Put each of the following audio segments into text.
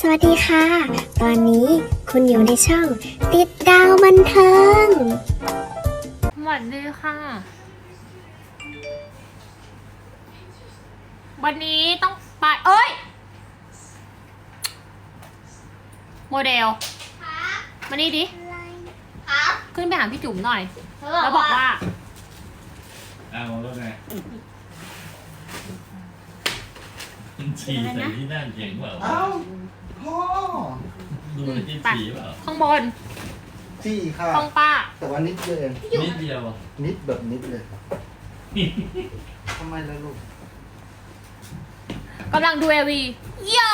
สวัสดีค่ะ ตอนนี้คุณอยู่ในช่อง ติดดาวบันเทิง สวัสดีค่ะ วันนี้ต้องไป เอ้ย โมเดลมานี่ดิ ครับขึ้นไปหาพี่จุ๋มหน่อย แล้แล้ววบบออกกว่าว่า อ้าวแล้วไงฉี่ใส่ที่นั่นเจ๋งเปล่าเอ้าพ่อ ดูที่ฉี่เปล่าข้างบนจี้ค่ะห้องป้า แต่ว่านิดเดียวเองนิดเดียวนิดแบบนิดเลยทำไมล่ะลูกกำลังดูเอวีโย่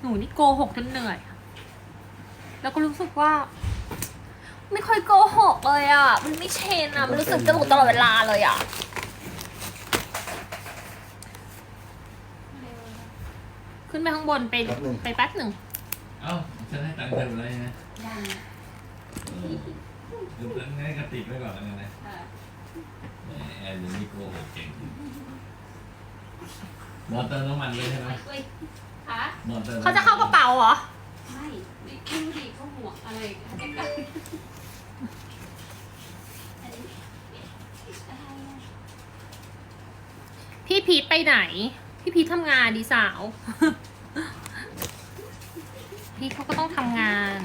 หนูนี่โกหกจนเหนื่อย แล้วก็รู้สึกว่า ไม่ค่อยโกหกเลยอะ มันไม่เชนอะ มันรู้สึกจะหลุดตลอดเวลาเลยอะ ขึ้นไปข้างบนไปแป๊บหนึ่ง ไปแป๊บหนึ่งเอ้าฉันให้ตังค์เธอเลยนะดูตั้งให้กระติกไว้ก่อนแล้วกันนะแหมแอนยังมีโกหกเก่งมอเตอร์น้ำมันเลยใช่ไหมเฮ้ยคะมอเตอร์เขาจะเข้ากระเป๋าเหรอ ไม่ ไม่คิ้วดิเขาห่วงอะไรกันอะไรอะพี่พีทไปไหน พี่พีททำงานดีสาว พี่เขาก็ต้องทำงาน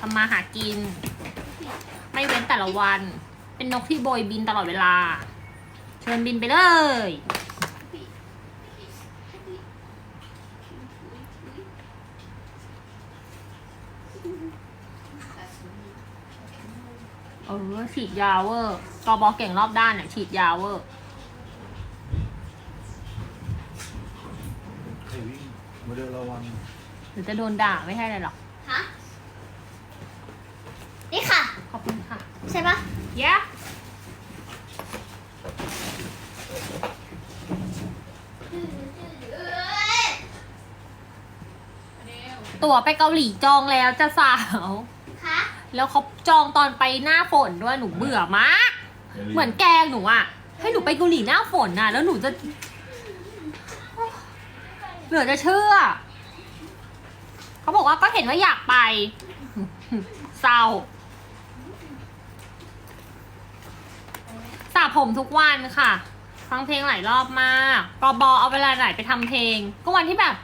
ทำมาหากิน ไม่เว้นแต่ละวัน เป็นนกที่โบยบินตลอดเวลา เชิญบินไปเลยเออฉีดยาเวอร์กอบอเก่งรอบด้านเนี่ยฉีดยาเวอร์ วิ่งโมเดลระวังหรือจะโดนด่าไม่ใช่เลยหรอก ฮะ นี่ค่ะ ขอบคุณค่ะ ใช่ปะเย้เอ้ยตั๋วไปเกาหลีจองแล้วจะสาว คะแล้วเขาจองตอนไปหน้าฝนด้วยหนูเบื่อมาก เหมือนแกล้งหนูอะให้หนูไปเกาหลีหน้าฝนน่ะ แล้วหนูจะ เหลือจะเชื่อ เขาบอกว่าก็เห็นว่าอยากไป เศร้าสระผมทุกวันค่ะ ฟังเพลงหลายรอบมากกอบอเอาเวลาไหนไปทำเพลง ก็วันที่แบบ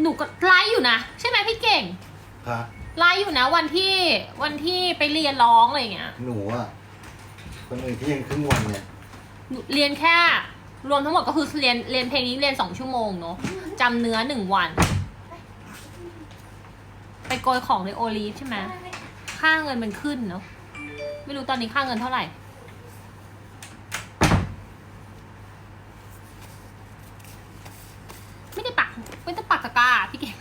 หนูก็ไลฟ์อยู่นะ ใช่ไหมพี่เก่งค่ะไลฟ์อยู่นะ วันที่วันที่ไปเรียนร้องอะไรอย่างเงี้ย หนูอะคนอื่นที่ยังครึ่งวันเนี่ย หนูเรียนแค่ รวมทั้งหมดก็คือเรียนเรียนเพลงนี้เรียนสองชั่วโมงเนาะจำเนื้อหนึ่งวัน ไปโกยของในโอลีฟใช่ไหมค่าเงินมันขึ้นเนาะไม่รู้ตอนนี้ค่าเงินเท่าไหร่ไม่ได้ปักไม่ได้ปักตะกร้าพี่เก่ง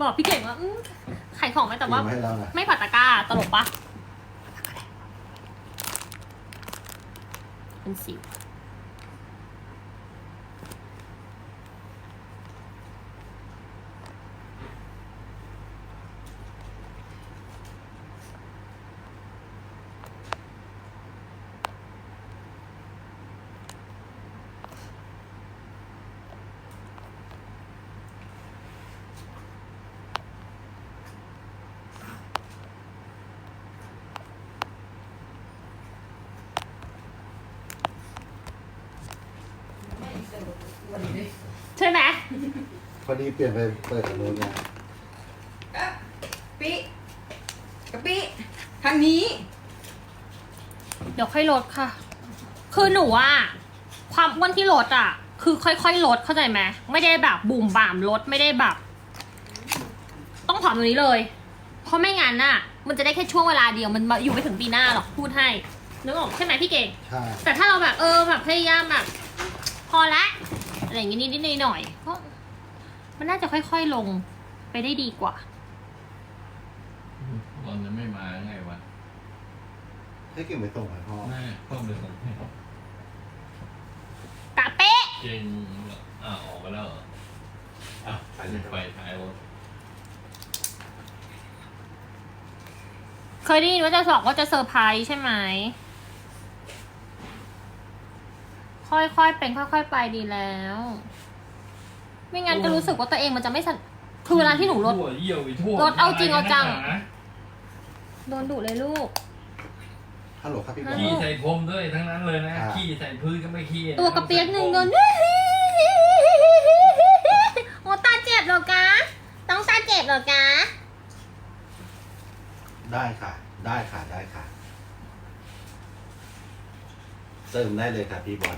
บอกพี่เก่งว่าอืมขายของไหมแต่เตรีว่ายมให้เรานะไม่ปักตะกร้าตลกปะ เป็ ใช่ไหมพอดีเปลี่ยนไปเปิดอันนู้นเนี่ยปิกะปิทางนี้ เดี๋ยวค่อยลดค่ะ คือหนูอะความอ้วนที่ลดอะคือค่อยๆลดเข้าใจไหมไม่ได้แบบบุ่มบ่ามลดไม่ได้แบบ ต้องผอมตรงนี้เลย เพราะไม่งั้นน่ะ มันจะได้แค่ช่วงเวลาเดียวมันอยู่ไม่ถึงปีหน้าหรอกพูดให้นึกออกใช่ไหมพี่เก่งใช่แต่ถ้าเราแบบเออแบบพยายามแบบ พอละ อะไรอย่างงี้นิดๆหน่อยๆก็มันน่าจะค่อยๆลงไปได้ดีกว่าวันจะไม่มาไงวะให้เก็บไปส่งให้พ่อแม่ต้องไปส่งให้กะเป๊ะเจงอ่าออกมาแล้วเหรออะไปเลยไปท้ายรถเคยได้ยินว่าจะสอบว่าจะเซอร์ไพรส์ใช่ไหม ค่อยๆเป็นค่อย ๆ ไปดีแล้ว ไม่งั้นจะรู้สึกว่าตัวเองมันจะไม่สนคือเวลาที่หนูลดทั่วเยี่ยวไปทั่วรถเอาจริงเอาจังะไรนักหนาโดนดุเลยลูก ฮัลโหลครับพี่บอล ขี้ใส่พรมด้วยทั้งนั้นเลยนะครับขี้ใส่พื้นก็ไม่ขี้ตัวกระเปียกหนึ่งโดนโอ้ตาเจ็บเหรอกะต้องตาเจ็บเหรอกะได้ค่ะ ได้ค่ะ ได้ค่ะ เติมได้เลยค่ะพี่บอล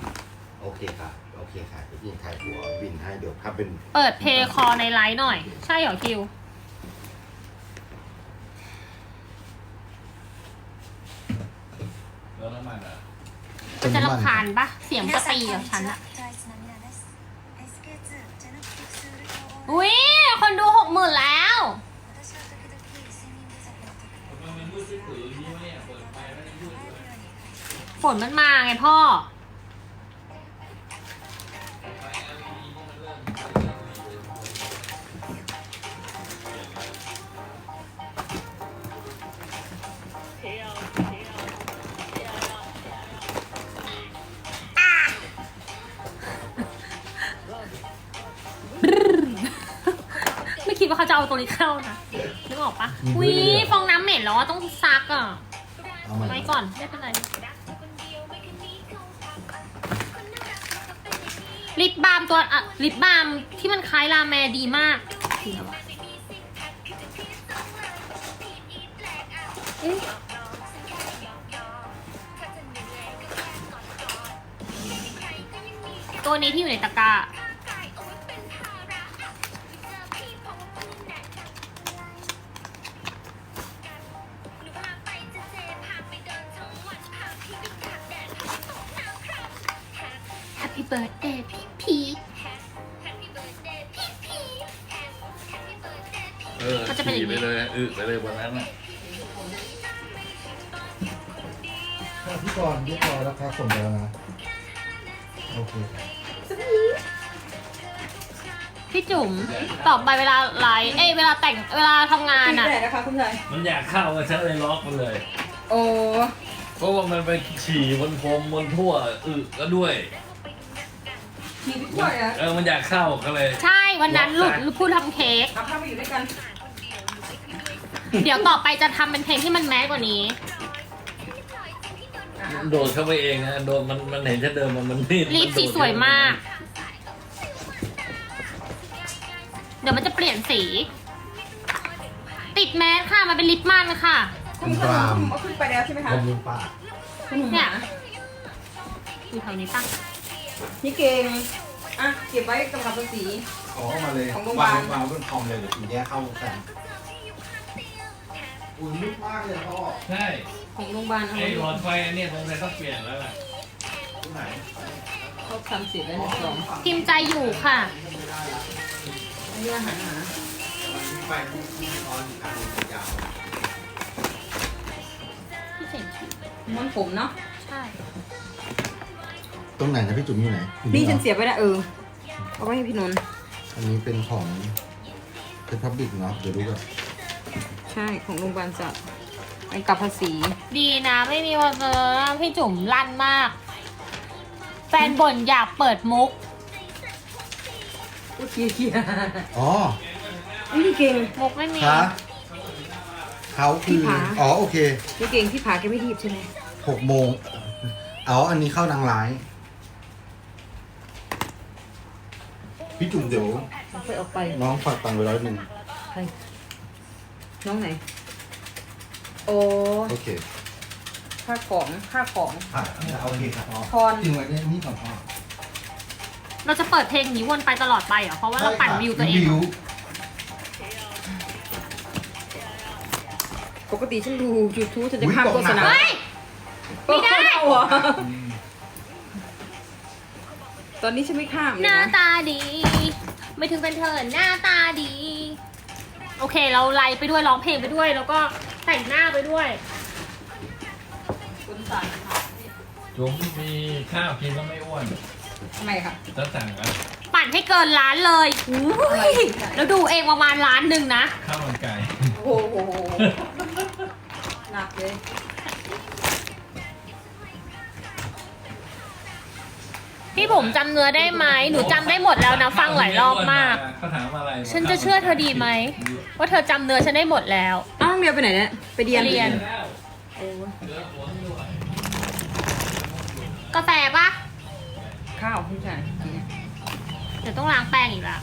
โอเคค่ะ โอเคค่ะเดี๋ยวพี่ถ่ายหัวบินให้เดี๋ยวถ้าเป็นเปิดเพลย์คอในไลฟ์หน่อย ใช่เหรอคิว แล้วน้ำมันอะมันจะรำคาญปะเสียงปกติกับฉันอะอุ้ยคนดูหกหมื่นแล้ว ฝนมันมาไงพ่อ ไม่คิดว่าเขาจะเอาตัวนี้เข้านะนึกออกปะอุ้ยฟองน้ำเหม็นแล้วอะต้องซักอะเอามาไว้ก่อนไม่เป็นไร ลิปบาล์มตัวอะลิปบาล์มที่มันคล้ายลาแมดีมากเอ๊ะตัวนี้ที่อยู่ในตะกร้า เออก็จะเป็นอย่างนี้ขี่ไปเลยอึไปเลยวันนั้นอะพี่บอลเรียบร้อยแล้วครับส่งไปแล้วนะ โอเคครับพี่จุ๋มต่อไปเวลาไลฟ์เอ้ยเวลาแต่งเวลาทำงานที่อะไหนนะคะคุณชายมันอยากเข้าก็ฉันเลยล็อกมันเลยโอ้เพราะว่ามันไปฉี่บนพรมบนทั่วอึก็ด้วยทีพี่ช่วยอะเออมันอยากเข้าก็เลย ใช่ วันนั้นหลุดพูดทำเค้กเอาเข้ามาอยู่ด้วยกันเดี๋ยวต่อไปจะทำเป็นเพลงที่มันแมสกว่านี้ โดดเข้าไปเองนะโดดมันมันเห็นฉันเดินมันมันนี่ลิปสีสวยมาก เดี๋ยวมันจะเปลี่ยนสี ติดแมสค่ะ มันเป็นลิปมันค่ะ คุณขนมเอาขึ้นไปแล้วใช่ไหมคะขอบคุณป้าขนมหเนี่มายอยู่แถวนี้ตั้งนี่เก่งอะเก็บไว้กำกับภาษี ขอเข้ามาเลยของโรงพยาบาล วางบนคอมเลยเดี๋ยวถึงแยกเข้ากันอุ่นลึกมากเลยพ่อใช่ของโรงพยาบาลเอาไอ้ไว้หลอดไฟอันเนี้ยสงสัยต้องเปลี่ยนแล้วล่ะที่ไหนเขาทำเสร็จแล้วในกล่องพิมพ์ใจอยู่ค่ะ อันนี้อาหารหมาไปที่ตอนการยาวพี่เขียนชื่อม้วนผมเนาะใช่ ตรงไหนนะพี่จุ๋มอยู่ไหนนี่ฉันเสียบไว้นะเออเอาไว้ให้พี่นนท์ อันนี้เป็นของเป็นพับบิกเนาะเดี๋ยวดูกันใช่ของโรงพยาบาลสัตว์ไปกับภาษี ดีนะไม่มีวันเจอพี่จุ๋มลั่นมาก แฟนบ่นอยากเปิดมุกอุ้ยเกียร์เกียร์อ๋ออุ้ยนี่เก่ง มุกไม่มีคะเขาคือพี่ผาอ๋อ โอเคนี่เก่งที่ผาแกไม่ทีบใช่ไหมหกโมงเอาอันนี้เข้านางร้าย พี่จุ๋มเดี๋ยวเอาไปเอาไปน้องฝากตังค์ไว้ร้อยหนึ่งใครน้องไหน โอ้โอเคค่าของค่าของอะโอเคครับพ่อทอนทิ้งไว้ได้นี่ก่อนพ่อเราจะเปิดเพลงนี้วนไปตลอดไปเหรอ เพราะว่าเราปั่นวิวตัวเองวิวปกติฉันดู YouTube ฉันจะข้ามอุ๊ยโฆษณาเฮ้ยไม่ได้ เอาเหรอ ตอนนี้ฉันไม่ข้ามเลหยน้านะ ตาดี ไม่ถึงเป็นเธอหน้าตาดี โอเค เราไลฟ์ไปด้วยร้องเพลงไปด้วย แล้วก็แต่งหน้าไปด้วย คุณสั่งค่ะจุ๋มมีข้าวกินแล้วไม่อ้วนทำไมคะจะสั่งอะปั่นให้เกินล้านเลยอุ้ยแล้วดูเองประมาณล้านหนึ่งนะ ข้าวมันไก่ โอ้โหหนักเลย พี่ผมจำเนื้อได้ไหมหนูจำได้หมดแล้วนะฟังหลายรอบมาก เขาถามอะไรฉันจะเชื่อเธอดีไหมว่าเธอจำเนื้อฉันได้หมดแล้ว อ้าวน้องเมียวไปไหนเนี่ยไปเรียนไปเรียนแล้วโอ้ยเหลือหัวไม่ด้วยกาแฟปะข้าวพี่ชายกินเนี่ยเดี๋ยวต้องล้างแป้งอีกแล้ว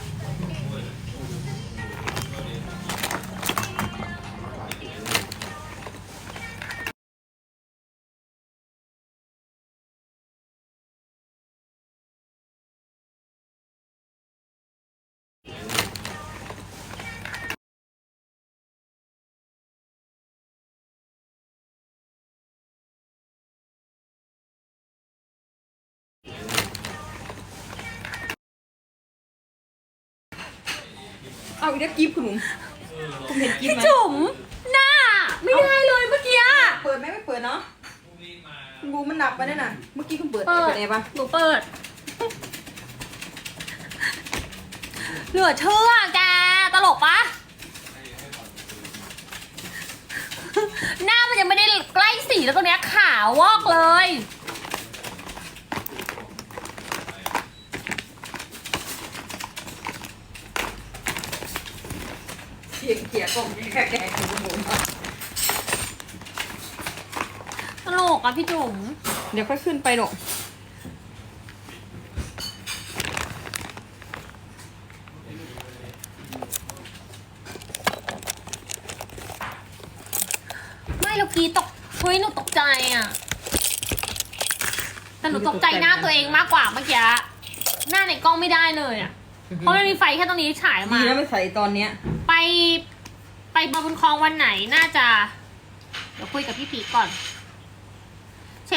เอาอีกแล้วกิฟต์คุณหนุ่มคุณเห็นกิฟต์พี่ไหมจุ๋มหน้า ไม่ได้เลยเมื่อกี้อะเปิดไหมไม่เปิดเนาะพรุ่งนี้มาคุณบูมันดับไปนั่นน่ะ เมื่อกี้คุณเปิดเปิเปิดดไงปะหนูเปิด เหลือเชื่อแกตลกปะหน้ามันยังไม่ได้ใกล้สีแล้วตรงเนี้ยขาววอกเลย เสียงเขียกล่องแค่แกคุณบูม ตล กอะพี่จุ๋มเดี๋ยวค่อยขึ้นไปหรอกไม่เรากรีดตกเฮ้ยหนูตกใจอะแต่หนูตกใจหน้าตัวเองมากกว่าเมื่อกี้หน้าในกล้องไม่ได้เลยอะเพราะมันมีไฟแค่ตรงนี้ฉายดีมาแล้วไม่ใส่ตอนเนี้ย ไปไปบาบุญคลองวันไหนน่าจะเดี๋ยวคุยกับพี่พีก่อนเช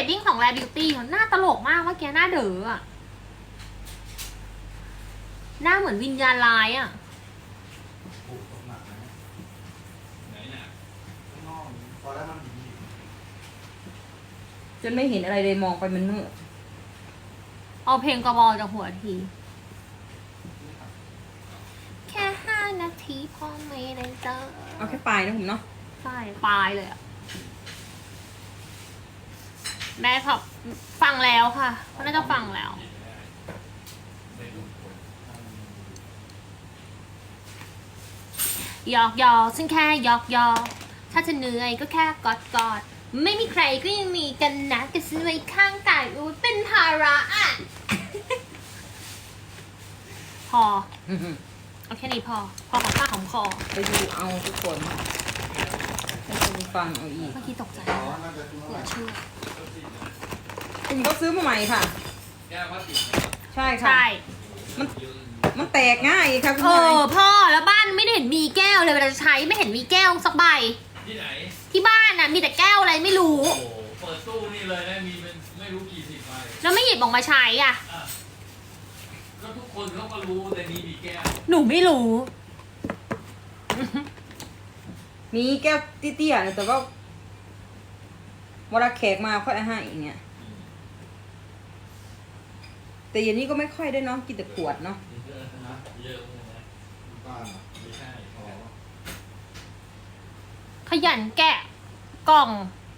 ดดิ้งของแรบิวตี้หน้าตลกมากเมื่อกี้หน้าเด๋ออะหน้าเหมือนวิญญาณร้ายอะไหนน่ะจนไม่เห็นอะไรเลยมองไปมันมืดเอาเพลงกระบอจากหัวที แค่ห้านาทีพอไม่ได้เจอเอาแค่ปลายนะผมเนาะใช่ปลายเลยอะ แม่ครับฟังแล้วค่ะเขาน่าจะฟังแล้วหยอกหยอกฉันแค่หยอกหยอกถ้าจะเหนื่อยก็แค่กอดกอดไม่มีใครก็ยังมีกันนะกับฉันไว้ข้างกายอูเป็นภาระอะ พอเอาแค่นี้พอ พอของข้าของคอไปดูเอาทุกคนให้คุณฟังเอาอีกเมื่อกี้ตกใจเหลือเชื่อ ผมก็ซื้อมาใหม่ค่ะแก้วพลาสติกใช่ค่ะ ใช่มันมันแตกง่ายค่ะคุณเอชายอพ่อแล้วบ้านไม่ได้เห็นมีแก้วเลยเวลาจะใช้ไม่เห็นมีแก้วสักใบ ที่ไหน ที่บ้านน่ะมีแต่แก้วอะไรไม่รู้ โอ้โหเปิดตู้นี่เลยนะมีเป็นไม่รู้กี่สิบใบแล้วไม่หยิบออกมาใช้อะ อะก็ทุกคนเขาก็รู้แต่นี้มีแก้วหนูไม่รู้ มีแก้วเตี้ยๆนะแต่ว่า เวลาแขกมาค่อยเอาให้อย่างเงี้ย แต่อย่างนี้ก็ไม่ค่อยได้เนาะกินแต่ขวดเนาะเยอะนะเยอะเลยนะไม่ใช่อ๋อขยันแกะกล่อง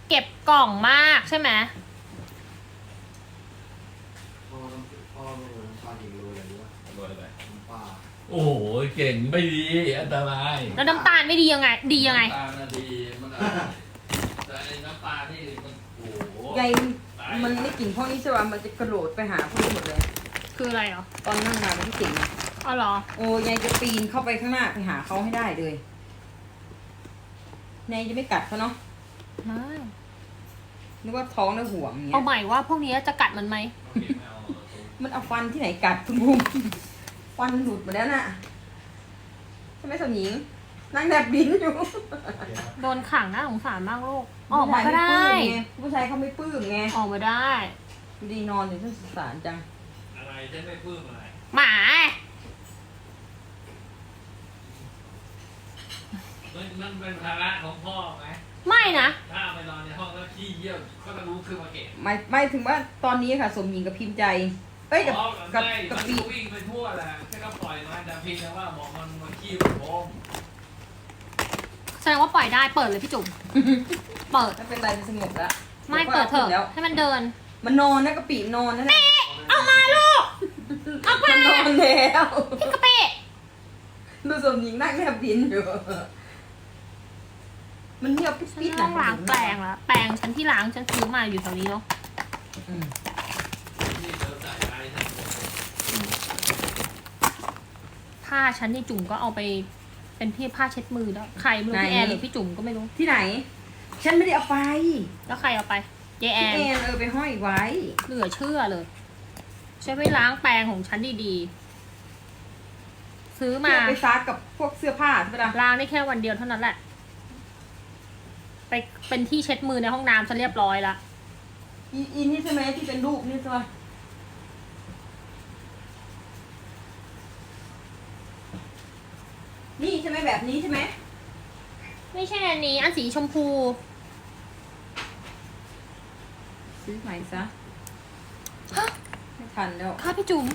เก็บกล่องมากใช่ไหมโดนอะไรโอ้โหเก่งไม่ดีอันตรายแล้วน้ำตาลไม่ดียังไง ดียังไงน้ำตาลน่ะดีมันอร่อยแต่ไอ้น้ำตาลนี่มันโอ้โห ใยมันไม่กินพวกนี้ใช่ป่ะมันจะกระโดดไปหาพวกนี้หมดเลย คืออะไรเหรอตอนนั่งงานกับพี่สิงห์อะอ๋อเหรอ โอ้ยายจะปีนเข้าไปข้างหน้าไปหาเขาให้ได้เลยนายจะไม่กัดเขาเนาะไม่นึกว่าท้องแล้วห่วงอย่างเงี้เอายใหม่ว่าพวกนี้จะกัดมันไหม มันเอาฟันที่ไหนกัดคุณบุ้มฟันหลุดหมดแล้วน่ะใช่ไหมสมหญิง นั่งแนบดินอยู่โดนขังน่าสงสารมากลูกออกมาก็ได้ ผู้ชายเขาไม่ปลื้มไงออกมาได้ดูดีนอนอยู่ที่สงสารจัง อะไรฉันไม่ปลื้มอะไรหมามันมันเป็นภาระของพ่อไหมไม่นะ ถ้าไปนอนในห้องแล้วขี้เยี่ยวก็ต้องรู้ขึ้นมาเก็บไม่ไม่ถึงว่าตอนนี้ค่ะ สมหญิงกับพิมพ์ใจ เอ้ยกับอ๋อกับไม่กับมันปี ก็วิ่งไปทั่วแหละแค่ก็ปล่อยมาแต่เพียงแต่ว่าบอกมันมันขี้มันโค้ง แสดงว่าปล่อยได้เปิดเลยพี่จุ๋มเปิด ไม่เป็นไรมันสงบแล้วไม่เปิดเถดี๋ยวก็าขึ้นแล้วอะให้มันเดิน มันนอนนะกะปิมันนอนนั่นแหละเอ้าอกมาลูกออกมัมานนอนแล้วพี่กะปิดูสมหญิงนั่งแนบดินอยู่มันเหี่ยวปิดฉันปิดต้องล้างแปรงแล้วแปรงฉันที่ล้างฉันซื้อมาอยู่แถวนี้เนาะอืมนี่เราจ่ายไปนะผ้าฉันนี่จุ่มก็เอาไป เป็นพี่ผ้าเช็ดมือแล้วใครไม่รู้พี่แอนหรือพี่จุ่มก็ไม่รู้ที่ไหน ฉันไม่ได้เอาไปแล้วใครเอาไปเจแอพี่น แอนเออไปห้อยไว้ เหลือเชื่อเลยใช้ไปล้างแปรงของฉันดีๆ ซื้อมาเพื่อไปซักกับพวกเสื้อผ้าใช่ไหมล่ะล้างได้แค่วันเดียวเท่านั้นแหละ ไปเป็นที่เช็ดมือในห้องน้ำซะเรียบร้อยละอีอีนี่ใช่ไหมที่เป็นรูปนี่ใช่ไหมนี่ใช่ไหม แบบนี้ใช่ไหมไม่ใช่อันนี้ อันสีชมพู ซื้อใหม่ซะไม่ทันแล้ว ค่ะพี่จุ๋ม